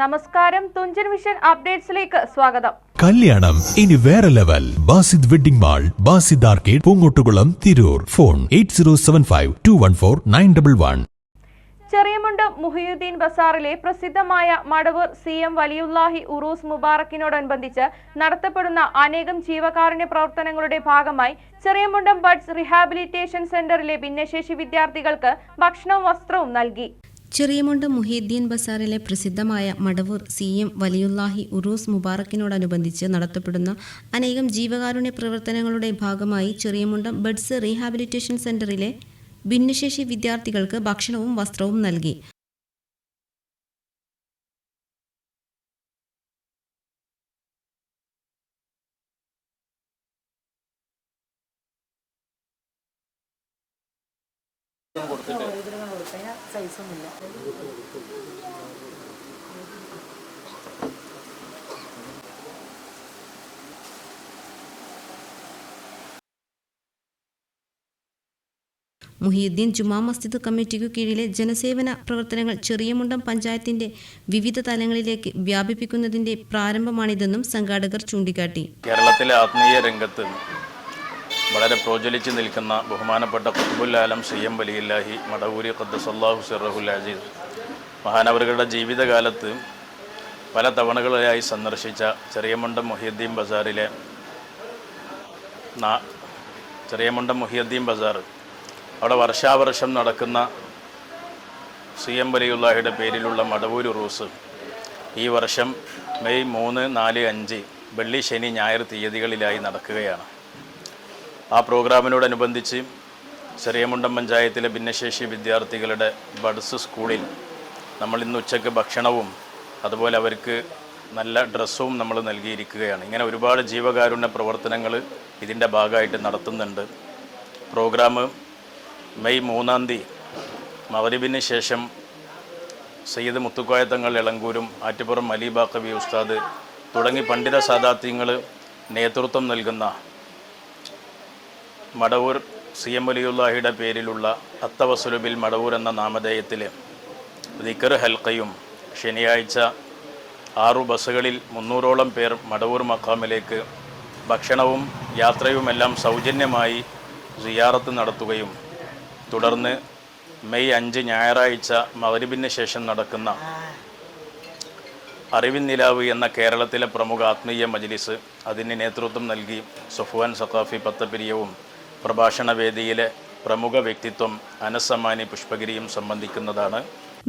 നമസ്കാരം. തുഞ്ചൻ വിഷൻ അപ്ഡേറ്റ്സിലേക്ക് സ്വാഗതം. കല്യാണം. ഇനി വേറെ level. Basid wedding mall Basid arcade Poongottukulam Tirur. Phone eight zero seven five two one four nine double one. Cheriyamund Muhiyuddin ബസാറിലെ പ്രസിദ്ധമായ Madavoor C M Valiyullahi ഉറൂസ് മുബാറക്കിനോടനുബന്ധിച്ച് നടത്തപ്പെടുന്ന അനേകം ജീവകാരുണ്യ പ്രവർത്തനങ്ങളുടെ ഭാഗമായി ചെറിയമുണ്ടം ബഡ്സ് റിഹാബിലിറ്റേഷൻ സെന്ററിലെ ഭിന്നശേഷി വിദ്യാർത്ഥികൾക്ക് ഭക്ഷണവും വസ്ത്രവും നൽകി. ചെറിയമുണ്ട് മുഹീദ്ദീൻ ബസാറിലെ പ്രസിദ്ധമായ മടവൂർ സി എം വലിയുല്ലാഹി ഉറൂസ് മുബാറക്കിനോടനുബന്ധിച്ച് നടത്തപ്പെടുന്ന അനേകം ജീവകാരുണ്യ പ്രവർത്തനങ്ങളുടെ ഭാഗമായി ചെറിയമുണ്ടം ബഡ്സ് റീഹാബിലിറ്റേഷൻ സെന്ററിലെ ഭിന്നശേഷി വിദ്യാർത്ഥികൾക്ക് ഭക്ഷണവും വസ്ത്രവും നൽകി. മുഹിയുദ്ദീൻ ജുമാ മസ്ജിദ് കമ്മിറ്റിക്കു കീഴിലെ ജനസേവന പ്രവർത്തനങ്ങൾ ചെറിയമുണ്ടം പഞ്ചായത്തിന്റെ വിവിധ തലങ്ങളിലേക്ക് വ്യാപിപ്പിക്കുന്നതിന്റെ പ്രാരംഭമാണിതെന്നും സംഘാടകർ ചൂണ്ടിക്കാട്ടി. കേരളത്തിലെ ആത്മീയ രംഗത്ത് വളരെ പ്രോജ്വലിച്ച് നിൽക്കുന്ന ബഹുമാനപ്പെട്ട കുബുല്ലാലം സി എം വലിയില്ലാഹി മടവൂരി ഖദ്ദസല്ലാഹു സിറഹുൽ അജീസ്. മഹാനവറുകളുടെ ജീവിതകാലത്ത് പല തവണകളിലായി സന്ദർശിച്ച ചെറിയമുണ്ടം മുഹിയുദ്ദീൻ ബസാറിലെ ചെറിയമുണ്ടം മുഹിയുദ്ദീൻ ബസാർ. അവിടെ വർഷാവർഷം നടക്കുന്ന സി എം വലിയുള്ളാഹിയുടെ പേരിലുള്ള മടവൂര് റൂസ്. ഈ വർഷം മെയ് മൂന്ന് നാല് അഞ്ച് വെള്ളി ശനി ഞായർ തീയതികളിലായി നടക്കുകയാണ്. ആ പ്രോഗ്രാമിനോടനുബന്ധിച്ച് ചെറിയമുണ്ടം പഞ്ചായത്തിലെ ഭിന്നശേഷി വിദ്യാർത്ഥികളുടെ ബഡ്സ് സ്കൂളിൽ നമ്മൾ ഇന്ന് ഉച്ചയ്ക്ക് ഭക്ഷണവും അതുപോലെ അവർക്ക് നല്ല ഡ്രസ്സും നമ്മൾ നൽകിയിരിക്കുകയാണ്. ഇങ്ങനെ ഒരുപാട് ജീവകാരുണ്യ പ്രവർത്തനങ്ങൾ ഇതിന്റെ ഭാഗമായിട്ട് നടത്തുന്നുണ്ട്. പ്രോഗ്രാം മെയ് മൂന്നാം തീയതി മവരിബിന് ശേഷം സയ്യിദ് മുത്തുക്കോയത്തങ്ങൾ ഇളങ്കൂരും ആറ്റുപുറം അലിബാക്കവി ഉസ്താദ് തുടങ്ങി പണ്ഡിത സാദാത്യങ്ങൾ നേതൃത്വം നൽകുന്ന മടവൂർ സി എം വലിയുല്ലാഹിയുടെ പേരിലുള്ള അത്തവസുലുബിൽ മടവൂർ എന്ന നാമധേയത്തിൽ ദിക്കർ ഹൽക്കയും ശനിയാഴ്ച ആറു ബസ്സുകളിൽ മുന്നൂറോളം പേർ മടവൂർ മക്കാമിലേക്ക് ഭക്ഷണവും യാത്രയുമെല്ലാം സൗജന്യമായി സിയാറത്ത് നടത്തുകയും തുടർന്ന് മെയ് അഞ്ച് ഞായറാഴ്ച മകരിബിന് ശേഷം നടക്കുന്ന അറിവിൻ നിലാവ് എന്ന കേരളത്തിലെ പ്രമുഖ ആത്മീയ മജ്ലിസ് അതിന് നേതൃത്വം നൽകി സുഫുവാൻ സഖാഫി പത്തപ്പിരിയവും പ്രഭാഷണ വേദിയിലെ പ്രമുഖ വ്യക്തിത്വം അനസമാനി പുഷ്പഗിരിയും സംബന്ധിക്കുന്നതാണ്.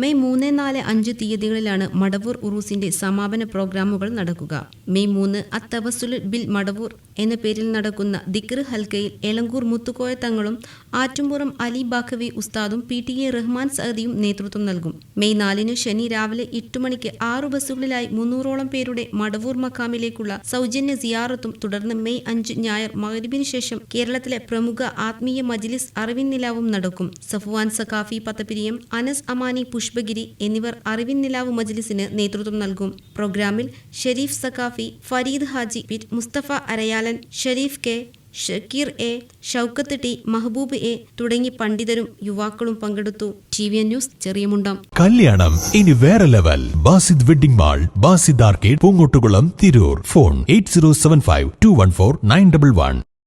മെയ് മൂന്ന് നാല് അഞ്ച് തീയതികളിലാണ് മടവൂർ ഉറൂസിന്റെ സമാപന പ്രോഗ്രാമുകൾ നടക്കുക. മെയ് മൂന്ന് അത്തവസുൽ ബിൽ മടവൂർ എന്ന പേരിൽ നടക്കുന്ന ദിക്ർ ഹൽക്കയിൽ എളങ്കൂർ മുത്തുക്കോയ തങ്ങളും ആറ്റുംപുറം അലി ബാഖവി ഉസ്താദും പി ടി എ റഹ്മാൻ സഹദിയും നേതൃത്വം നൽകും. മെയ് നാലിന് ശനി രാവിലെ എട്ട് മണിക്ക് ആറു ബസ്സുകളിലായി മുന്നൂറോളം പേരുടെ മടവൂർ മക്കാമിലേക്കുള്ള സൗജന്യ സിയാറത്തും തുടർന്ന് മെയ് അഞ്ച് ഞായർ മകരിബിന് ശേഷം കേരളത്തിലെ പ്രമുഖ ആത്മീയ മജ്ലിസ് അറിവിൻ നിലാവും നടക്കും. സഫ്വാൻ സഖാഫി പത്തപ്പിരിയം അനസ് അമാനി പുഷ്പഗിരി എന്നിവർ അറിവിൻ നിലാവ് മജ്ലിസിന് നേതൃത്വം നൽകും. പ്രോഗ്രാമിൽ Sharif Saqafi Farid Haji P Musthafa Arayalan Sharif K Shakeer A Shoukath T Mahboob A തുടങ്ങി പണ്ഡിതരും യുവാക്കളും പങ്കെടുത്തു. T V N news Cheriyamundam. കല്യാണം ഇനി വേറെ level. Basid wedding mall Basid arcade Poongottukulam Tirur. Phone eight zero seven five two one four nine double one.